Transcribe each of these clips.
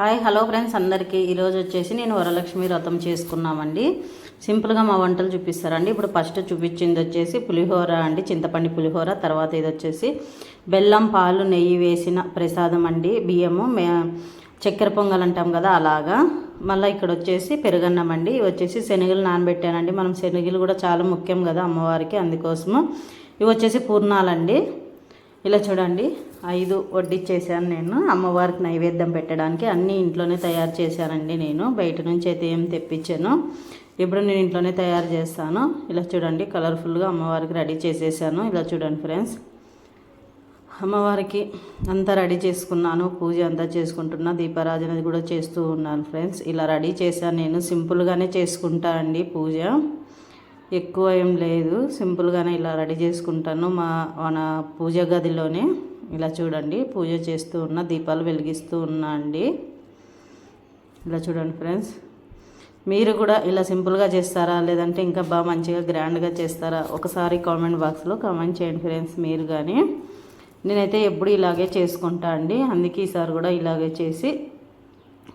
Hi hello friends అందరికీ. ఈరోజు వచ్చేసి నేను వరలక్ష్మి వ్రతం చేసుకున్నామండి. సింపుల్గా మా వంటలు చూపిస్తారండి. ఇప్పుడు ఫస్ట్ చూపించింది వచ్చేసి పులిహోర అండి చింతపండు పులిహోర తర్వాత ఇది వచ్చేసి బెల్లం పాలు నెయ్యి వేసిన ప్రసాదం అండి బియ్యము మే చక్కెర పొంగల్ అంటాం కదా అలాగా. మళ్ళీ ఇక్కడ వచ్చేసి పెరుగన్నం అండి. ఇవి వచ్చేసి శనగలు నానబెట్టానండి. మనం శనగలు కూడా చాలా ముఖ్యం కదా అమ్మవారికి అందుకోసము. ఇవి వచ్చేసి పూర్ణాలండి. ఇలా చూడండి. ఐదు వడ్డిచ్చేసాను నేను. అమ్మవారికి నైవేద్యం పెట్టడానికి అన్నీ ఇంట్లోనే తయారు చేశానండి నేను. బయట నుంచి అయితే ఏం తెప్పించాను. ఇప్పుడు నేను ఇంట్లోనే తయారు చేస్తాను. ఇలా చూడండి కలర్ఫుల్గా అమ్మవారికి రెడీ చేసేసాను. ఇలా చూడండి ఫ్రెండ్స్. అమ్మవారికి అంతా రెడీ చేసుకున్నాను. పూజ అంతా చేసుకుంటున్నా. దీపారాధన కూడా చేస్తూ ఉన్నాను ఫ్రెండ్స్. ఇలా రెడీ చేశాను నేను. సింపుల్గానే చేసుకుంటా అండి పూజ. ఎక్కువ ఏం లేదు. సింపుల్గానే ఇలా రెడీ చేసుకుంటాను మా మన పూజ గదిలోనే. ఇలా చూడండి పూజ చేస్తూ ఉన్న దీపాలు వెలిగిస్తూ ఉన్నా అండి. ఇలా చూడండి ఫ్రెండ్స్. మీరు కూడా ఇలా సింపుల్గా చేస్తారా? లేదంటే ఇంకా బాగా మంచిగా గ్రాండ్గా చేస్తారా? ఒకసారి కామెంట్ బాక్స్లో కామెంట్ చేయండి ఫ్రెండ్స్ మీరు కానీ. నేనైతే ఎప్పుడు ఇలాగే చేసుకుంటా అండి. అందుకే ఈసారి కూడా ఇలాగే చేసి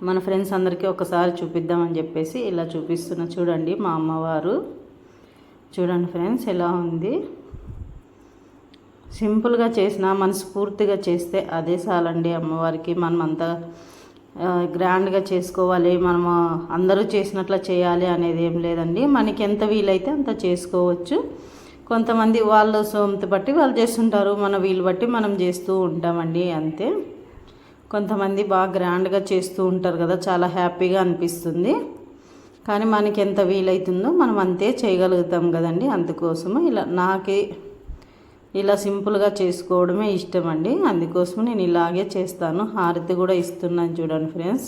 మన ఫ్రెండ్స్ అందరికీ ఒకసారి చూపిద్దామని చెప్పేసి ఇలా చూపిస్తున్నా. చూడండి మా అమ్మవారు. చూడండి ఫ్రెండ్స్ ఎలా ఉంది. సింపుల్గా చేసిన మనస్ఫూర్తిగా చేస్తే అదే చాలండి అమ్మవారికి. మనం అంతా గ్రాండ్గా చేసుకోవాలి మనము అందరూ చేసినట్లా చేయాలి అనేది ఏం లేదండి. మనకి ఎంత వీలైతే అంత చేసుకోవచ్చు. కొంతమంది వాళ్ళ సొంత బట్టి వాళ్ళు చేస్తుంటారు మన వీలు బట్టి మనం చేస్తూ ఉంటామండి అంతే. కొంతమంది బాగా గ్రాండ్గా చేస్తూ ఉంటారు కదా చాలా హ్యాపీగా అనిపిస్తుంది. కానీ మనకి ఎంత వీలైతుందో మనం అంతే చేయగలుగుతాం కదండి. అందుకోసము ఇలా నాకే ఇలా సింపుల్గా చేసుకోవడమే ఇష్టం అండి అందుకోసం నేను ఇలాగే చేస్తాను. హారతి కూడా ఇస్తున్నాను చూడండి ఫ్రెండ్స్.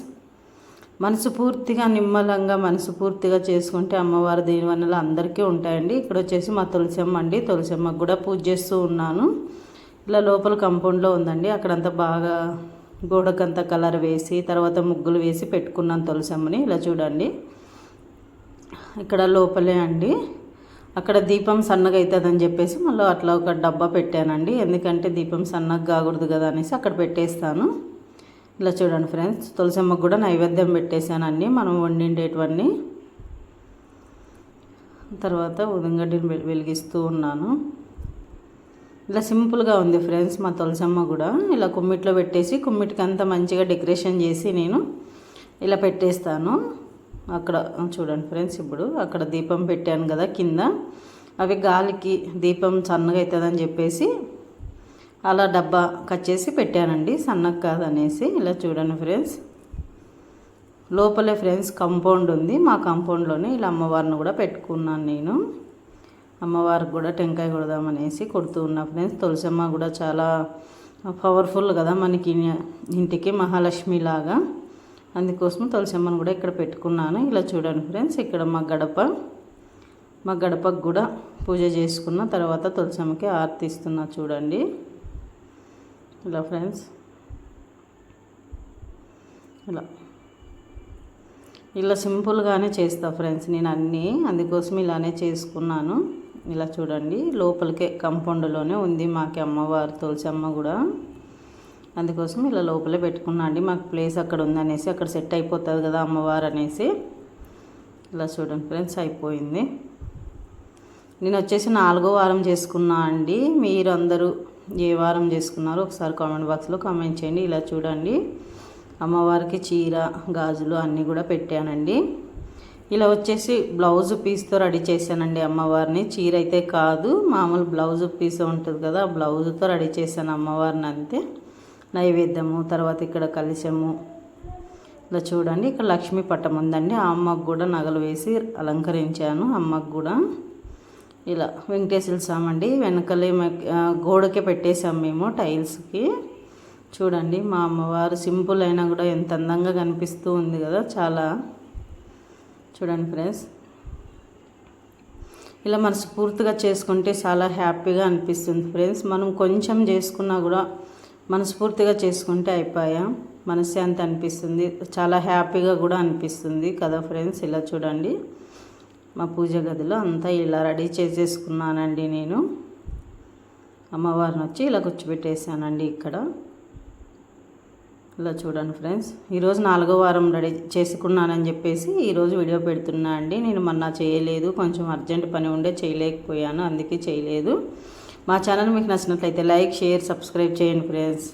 మనసు పూర్తిగా నిమ్మలంగా మనసు పూర్తిగా చేసుకుంటే అమ్మవారి దీనివల్ల అందరికీ ఉంటాయండి. ఇక్కడ వచ్చేసి మా తులసమ్మ అండి. తులసమ్మకు కూడా పూజ చేస్తూ ఉన్నాను. ఇలా లోపల కంపౌండ్లో ఉందండి. అక్కడంతా బాగా గోడకంతా కలర్ వేసి తర్వాత ముగ్గులు వేసి పెట్టుకున్నాను తులసమ్మని. ఇలా చూడండి. ఇక్కడ లోపలే అండి. అక్కడ దీపం సన్నగా అవుతుందని చెప్పేసి మళ్ళీ అట్లా ఒక డబ్బా పెట్టానండి. ఎందుకంటే దీపం సన్నగా కాకూడదు కదా అనేసి అక్కడ పెట్టేస్తాను. ఇలా చూడండి ఫ్రెండ్స్ తులసమ్మకు కూడా నైవేద్యం పెట్టేశానండి. మనం వండిండేటివన్నీ. తర్వాత ఉదంగడ్డిని వెలిగిస్తూ ఉన్నాను. ఇలా సింపుల్గా ఉంది ఫ్రెండ్స్ మా తులసమ్మ కూడా. ఇలా కుమ్మిట్లో పెట్టేసి కుమ్మిటికి అంతా మంచిగా డెకరేషన్ చేసి నేను ఇలా పెట్టేస్తాను. అక్కడ చూడండి ఫ్రెండ్స్ ఇప్పుడు అక్కడ దీపం పెట్టాను కదా కింద. అవి గాలికి దీపం సన్నగా అవుతుందని చెప్పేసి అలా డబ్బా కట్ చేసి పెట్టానండి. సన్నగా కాదనేసి. ఇలా చూడండి ఫ్రెండ్స్. లోపలే ఫ్రెండ్స్ కంపౌండ్ ఉంది. మా కాంపౌండ్లోనే ఇలా అమ్మవారిని కూడా పెట్టుకున్నాను నేను. అమ్మవారికి కూడా టెంకాయ కొడదామనేసి కొడుతూ ఉన్నా ఫ్రెండ్స్. తులసమ్మ కూడా చాలా పవర్ఫుల్ కదా మనకి ఇంటికి మహాలక్ష్మి లాగా. అందుకోసం తులసమ్మను కూడా ఇక్కడ పెట్టుకున్నాను. ఇలా చూడండి ఫ్రెండ్స్ ఇక్కడ మా గడప మా గడపకు కూడా పూజ చేసుకున్న తర్వాత తులసమ్మకి ఆరతి ఇస్తున్నా చూడండి. ఇలా ఫ్రెండ్స్ ఇలా. ఇలా సింపుల్గానే చేస్తా ఫ్రెండ్స్ నేను అన్నీ. అందుకోసం ఇలానే చేసుకున్నాను. ఇలా చూడండి లోపలికే కంపౌండ్లోనే ఉంది మాకి అమ్మవారు తులసమ్మ కూడా. అందుకోసం ఇలా లోపలే పెట్టుకున్నా అండి. మాకు ప్లేస్ అక్కడ ఉందనేసి అక్కడ సెట్ అయిపోతుంది కదా అమ్మవారు అనేసి ఇలా చూడండి ఫ్రెండ్స్ అయిపోయింది. నేను వచ్చేసి నాలుగో వారం చేసుకున్నా అండి. మీరు అందరూ ఏ వారం చేసుకున్నారో ఒకసారి కామెంట్ బాక్స్లో కామెంట్ చేయండి. ఇలా చూడండి. అమ్మవారికి చీర గాజులు అన్నీ కూడా పెట్టానండి. ఇలా వచ్చేసి బ్లౌజ్ పీస్తో రెడీ చేశానండి అమ్మవారిని. చీర అయితే కాదు మామూలు బ్లౌజ్ పీస్ ఉంటుంది కదా ఆ బ్లౌజ్తో రెడీ చేశాను అమ్మవారిని అంతే. నైవేద్యము తర్వాత ఇక్కడ కలిశము ఇలా చూడండి ఇక్కడ లక్ష్మీ పట్టం ఉందండి. ఆ అమ్మకు కూడా నగలు వేసి అలంకరించాను. అమ్మకు కూడా ఇలా వెంకటేశ్వర స్వామి అండి. వెనకలే గోడకే పెట్టేసాం మేము టైల్స్కి. చూడండి మా అమ్మవారు సింపుల్ అయినా కూడా ఎంత అందంగా కనిపిస్తూ ఉంది కదా చాలా. చూడండి ఫ్రెండ్స్. ఇలా మనస్ఫూర్తిగా చేసుకుంటే చాలా హ్యాపీగా అనిపిస్తుంది ఫ్రెండ్స్. మనం కొంచెం చేసుకున్నా కూడా మనస్ఫూర్తిగా చేసుకుంటే అయిపోయా? మనశ్శాంతి అనిపిస్తుంది. చాలా హ్యాపీగా కూడా అనిపిస్తుంది కదా ఫ్రెండ్స్ ఇలా చూడండి. మా పూజ గదిలో అంతా ఇలా రెడీ చేసేసుకున్నానండి నేను. అమ్మవారిని వచ్చి ఇలా కూర్చోబెట్టేసానండి ఇక్కడ. ఇలా చూడండి ఫ్రెండ్స్. ఈరోజు నాలుగో వారం రెడీ చేసుకున్నానని చెప్పేసి ఈరోజు వీడియో పెడుతున్నా అండి. నేను మొన్న చేయలేదు. కొంచెం అర్జెంట్ పని ఉండే చేయలేకపోయాను. అందుకే చేయలేదు. మా ఛానల్ మీకు నచ్చినట్లయితే లైక్ షేర్ సబ్స్క్రైబ్ చేయండి ఫ్రెండ్స్.